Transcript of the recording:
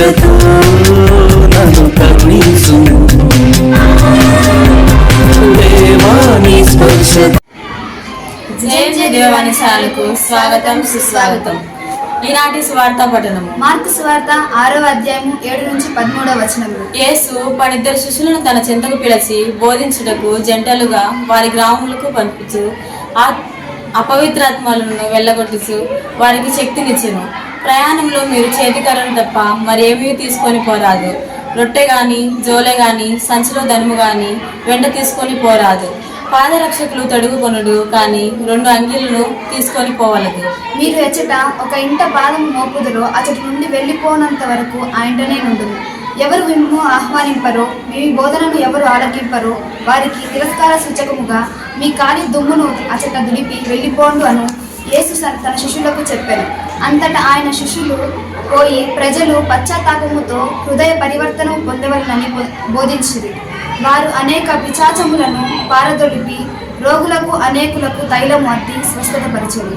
స్వాగతం ఈనాటి స్వార్థ పఠనము. మార్కు స్వార్థ ఆరో అధ్యాయము ఏడు నుంచి పదమూడవ వచనము. యేసు పనిద్దరు శిష్యులను తన చింతకు పిలిచి బోధించుటకు జంటలుగా వారి గ్రామములకు పంపించు. అపవిత్రాత్మలను వెళ్ళగొట్టుచు. వారికి శక్తినిచ్చెను. ప్రయాణంలో మీరు చేతికరను తప్ప మరేమీ తీసుకొని పోరాదు. రొట్టె కానీ జోలె కానీ సంచిలో ధనుము కానీ వెంట తీసుకొని పోరాదు. పాదరక్షకులు తడుగుకొనుడు కానీ రెండు అంగిలను తీసుకొని పోవలదు. మీరు ఎచ్చట ఒక ఇంట పాదము మోపుదులో అచటి నుండి వెళ్ళిపోనంత వరకు ఆ నుండును. ఎవరు మిమ్ము ఆహ్వానింపరో మీ బోధనను ఎవరు ఆలకింపరో వారికి తిరస్కార సూచకముగా మీ కాలి దుమ్మును అచట దుడిపి వెళ్ళిపోండు అను యేసు తన శిష్యులకు చెప్పారు అంతటా ఆయన శిష్యులు పోయి ప్రజలు పశ్చాత్తాపముతో హృదయ పరివర్తన పొందవలనని బో- వారు అనేక పిచాచములను పారదొలిపి రోగులకు అనేకులకు తైలం అద్ది స్వస్థతపరిచారు.